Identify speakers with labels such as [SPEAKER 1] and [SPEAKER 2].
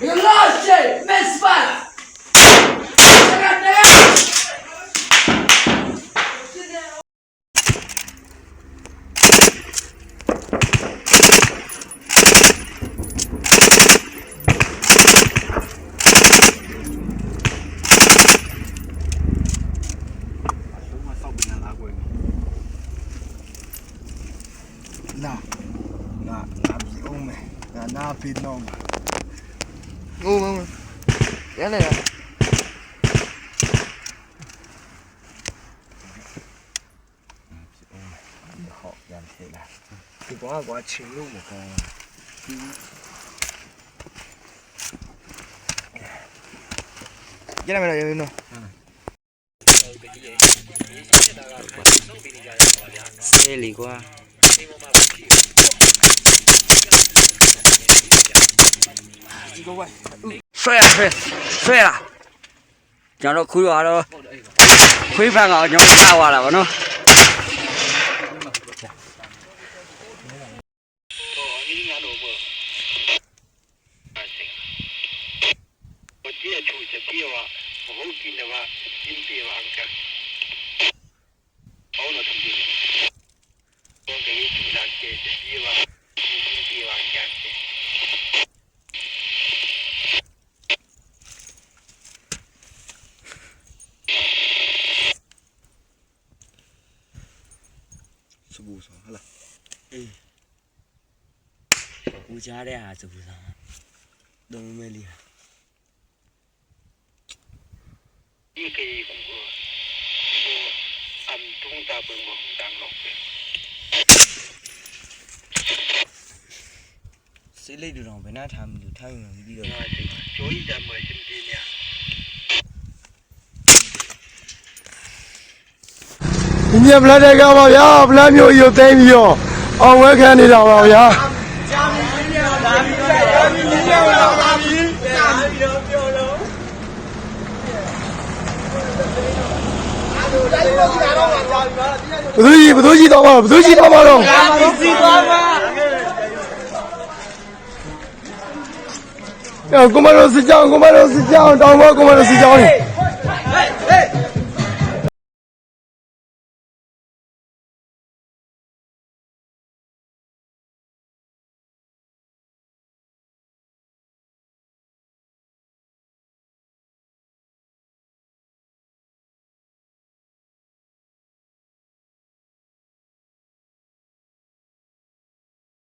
[SPEAKER 1] Relaxe, mesfaz!
[SPEAKER 2] Não. na na bị ôm này? Na na phi nông ngu không cái này. À? Họ làm thế là thì quá
[SPEAKER 3] quá chịu một cái. Gel
[SPEAKER 2] hemen yanına. Seli quá. xoay à xoay xoay à. Nó khui vào đâu khui
[SPEAKER 3] vào ngỏ nhóm nó Yeah, choose a beer, စပူဆောင်ဟုတ်
[SPEAKER 2] လားအေး
[SPEAKER 3] ဦးကြားတဲ့ဟာစပူဆောင်တော်မဲလေး
[SPEAKER 4] ဒီကေကူအမ်တုံတာဘုံဘုံတန်းလို့စိ
[SPEAKER 3] တ်လေးတူတော့ဘယ်နှထားမလို့ထားရမှာမပြီးတော့
[SPEAKER 4] ကျိုးကြီးတမ်းမရှိ
[SPEAKER 2] ဒီမြက်ဗလက်တဲ့ကပါဗျာဗလက်မျိုးရုပ်သိမ်းပြီးတော့အောင်ဝဲခံနေတာပါဗျာဘသူကြီးဘသူကြီးတော့မှာဘသူကြီးတော့မှာတော့စီသွားမှာကိုမတော်စစ်ကြောင်းကိုမတော်စစ်ကြောင်းတောင်းမကိုမတော်စစ်ကြောင်းနေ